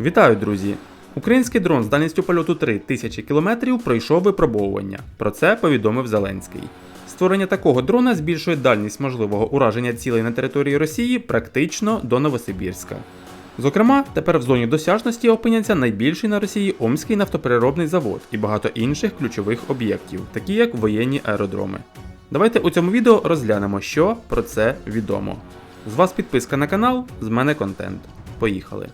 Вітаю, друзі! Український дрон з дальністю польоту 3000 км пройшов випробовування. Про це повідомив Зеленський. Створення такого дрона збільшує дальність можливого ураження цілей на території Росії практично до Новосибірська. Зокрема, тепер в зоні досяжності опиняться найбільший на Росії Омський нафтопереробний завод і багато інших ключових об'єктів, такі як воєнні аеродроми. Давайте у цьому відео розглянемо, що про це відомо. З вас підписка на канал, з мене контент. Поїхали!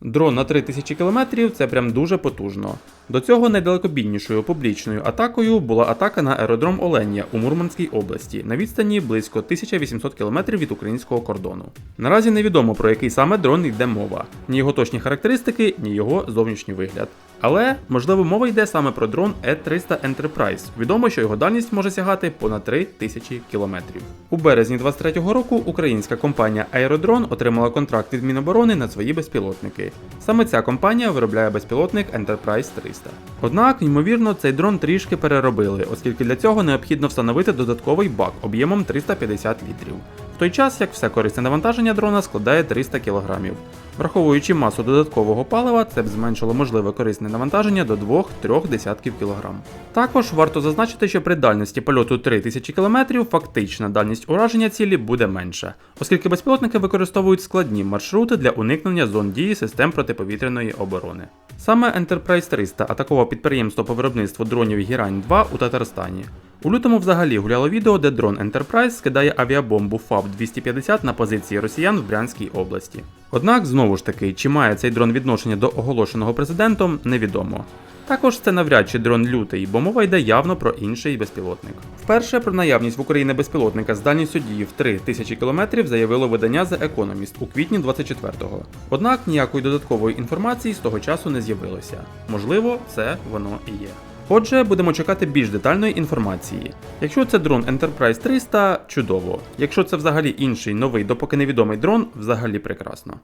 Дрон на 3000 км це прям дуже потужно. До цього найдалекобійнішою публічною атакою була атака на аеродром Оленя у Мурманській області на відстані близько 1800 км від українського кордону. Наразі невідомо про який саме дрон йде мова, ні його точні характеристики, ні його зовнішній вигляд. Але можливо мова йде саме про дрон E300 Enterprise. Відомо, що його дальність може сягати понад 3000 км. У березні 23-го року українська компанія Aerodrone отримала контракт від Міноборони на свої безпілотники. Саме ця компанія виробляє безпілотник Enterprise 300. Однак, ймовірно, цей дрон трішки переробили, оскільки для цього необхідно встановити додатковий бак об'ємом 350 літрів. В той час як все корисне навантаження дрона складає 300 кг. Враховуючи масу додаткового палива, це б зменшило можливе корисне навантаження до 2-3 десятків кілограм. Також варто зазначити, що при дальності польоту 3000 км фактична дальність ураження цілі буде менша, оскільки безпілотники використовують складні маршрути для уникнення зон дії систем протиповітряної оборони. Саме Enterprise 300 атакував підприємство по виробництву дронів Гірань 2 у Татарстані. У лютому взагалі гуляло відео, де дрон Enterprise скидає авіабомбу ФАБ-250 на позиції росіян в Брянській області. Однак, знову ж таки, чи має цей дрон відношення до оголошеного президентом, невідомо. Також це навряд чи дрон лютий, бо мова йде явно про інший безпілотник. Вперше про наявність в Україні безпілотника з дальністю дії в 3000 км заявило видання The Economist у квітні 24-го. Однак ніякої додаткової інформації з того часу не з'явилося. Можливо, це воно і є. Отже, будемо чекати більш детальної інформації. Якщо це дрон Enterprise 300, чудово. Якщо це взагалі інший новий, допоки невідомий дрон, взагалі прекрасно.